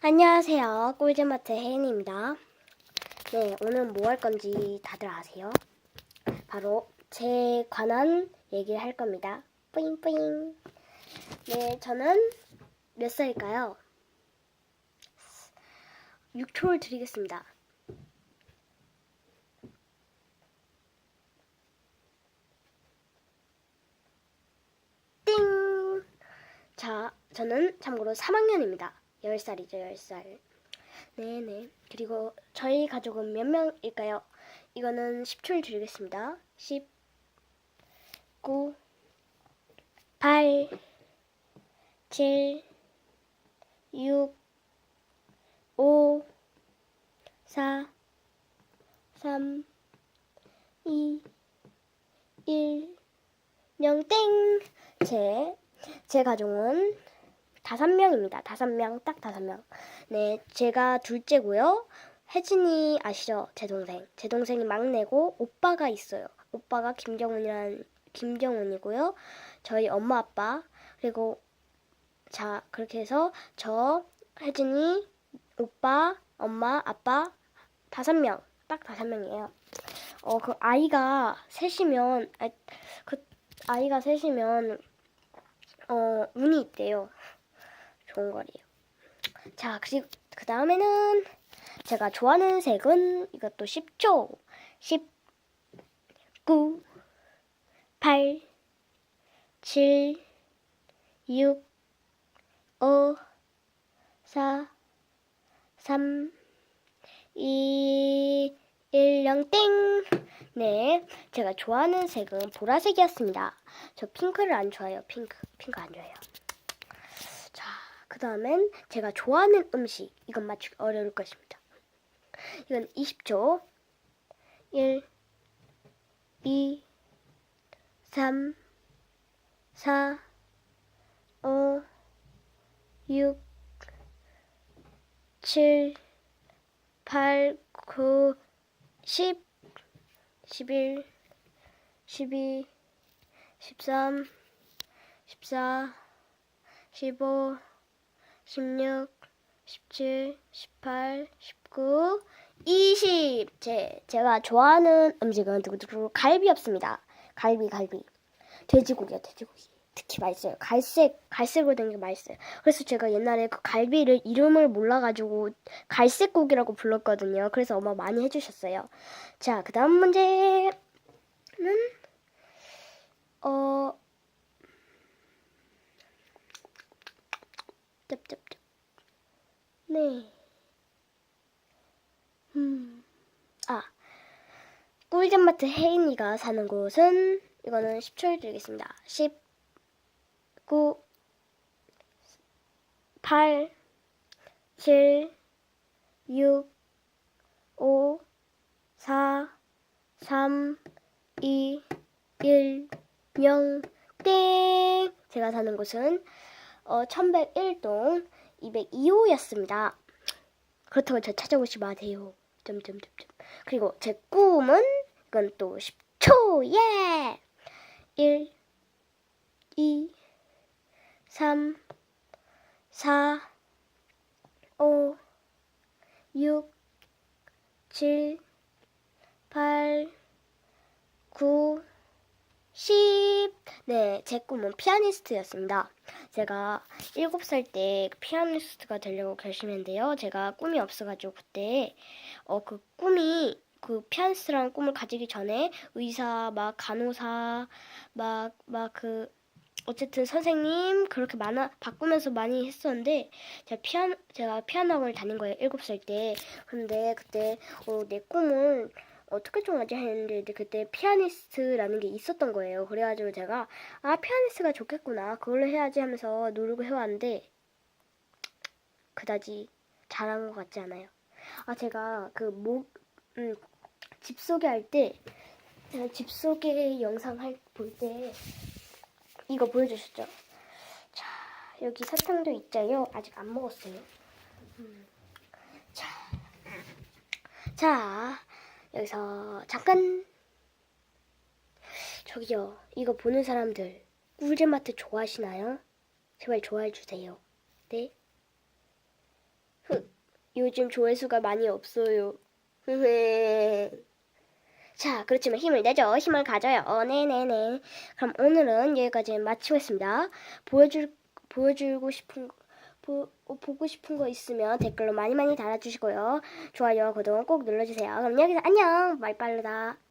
안녕하세요. 꿀잼마트 혜인입니다. 네, 오늘 뭐 할 건지 다들 아세요? 바로 제 관한 얘기를 할 겁니다. 뿌잉뿌잉. 네, 저는 몇 살일까요? 6초를 드리겠습니다. 띵! 자, 저는 참고로 3학년입니다. 10살이죠, 10살. 네네. 그리고 저희 가족은 몇 명일까요? 이거는 10초를 드리겠습니다. 10, 9, 8, 7, 6, 5, 4, 3, 2, 1, 0, 땡! 제, 제 가족은 다섯 명입니다. 다섯 명, 딱 다섯 명. 네, 제가 둘째고요. 혜진이 아시죠? 제 동생. 제 동생이 막내고 오빠가 있어요. 오빠가 김정훈이란 김정훈이고요. 저희 엄마 아빠 그리고 자 그렇게 해서 저 혜진이 오빠 엄마 아빠 다섯 명. 딱 다섯 명이에요. 어 그 아이가 셋이면 아, 그 아이가 셋이면 어 운이 있대요. 좋은 거래요. 자, 그리고 그 다음에는 제가 좋아하는 색은 이것도 10초. 10, 9, 8, 7, 6, 5, 4, 3, 2, 1, 0, 땡! 네, 제가 좋아하는 색은 보라색이었습니다. 저 핑크를 안 좋아해요. 핑크. 핑크 안 좋아해요. 자, 그 다음엔 제가 좋아하는 음식. 이건 맞추기 어려울 것입니다. 이건 20초. 1, 2, 3, 4, 5, 6, 7, 8, 9, 10, 11, 12, 13, 14, 15, 16, 17, 18, 19, 20. 제, 제가 좋아하는 음식은 두구두구 갈비였습니다. 갈비, 갈비. 돼지고기요, 돼지고기. 특히 맛있어요. 갈색, 갈색으로 된 게 맛있어요. 그래서 제가 옛날에 그 갈비를 이름을 몰라가지고 갈색 고기라고 불렀거든요. 그래서 엄마 많이 해주셨어요. 자, 그 다음 문제는, 어, 짭짭짭. 네. 음. 아. 꿀잼마트 혜인이가 사는 곳은 이거는 10초를 드리겠습니다. 10 9 8 7 6 5 4 3 2 1 0 땡! 제가 사는 곳은 어, 1101동 202호였습니다. 그렇다고 저 찾아오지 마세요. 점점점점. 그리고 제 꿈은 이건 또 10초. 예. 1 2 3 4 5 6 7 8 9 10. 네, 제 꿈은 피아니스트였습니다. 제가 7살 때 피아니스트가 되려고 결심했는데요. 제가 꿈이 없어가지고 그때 어 그 꿈이 그 피아니스트라는 꿈을 가지기 전에 의사, 막 간호사, 막 막 그 어쨌든 선생님 그렇게 많아 바꾸면서 많이 했었는데 제가 피아노 제가 피아노 학원을 다닌 거예요. 7살 때. 근데 그때 어, 내 꿈을 어떻게 정하지 했는데 이제 그때 피아니스트라는 게 있었던 거예요. 그래가지고 제가 아 피아니스트가 좋겠구나 그걸로 해야지 하면서 노력을 해왔는데 그다지 잘한 것 같지 않아요. 아 제가 그목 음, 집 소개할 때 제가 집 소개 영상 할 볼 때 이거 보여주셨죠? 자 여기 사탕도 있자요. 아직 안 먹었어요. 음, 자, 자 여기서 잠깐 저기요 이거 보는 사람들 꿀잼마트 좋아하시나요? 제발 좋아해 주세요. 네. 흐. 요즘 조회수가 많이 없어요. 자, 그렇지만 힘을 내죠. 힘을 가져요. 어, 네네네. 그럼 오늘은 여기까지 마치겠습니다. 보여줄, 보여주고 싶은, 거- 보, 어, 보고 싶은 거 있으면 댓글로 많이 많이 달아주시고요. 좋아요, 구독 꼭 눌러주세요. 그럼 여기서 안녕! 말 빠르다.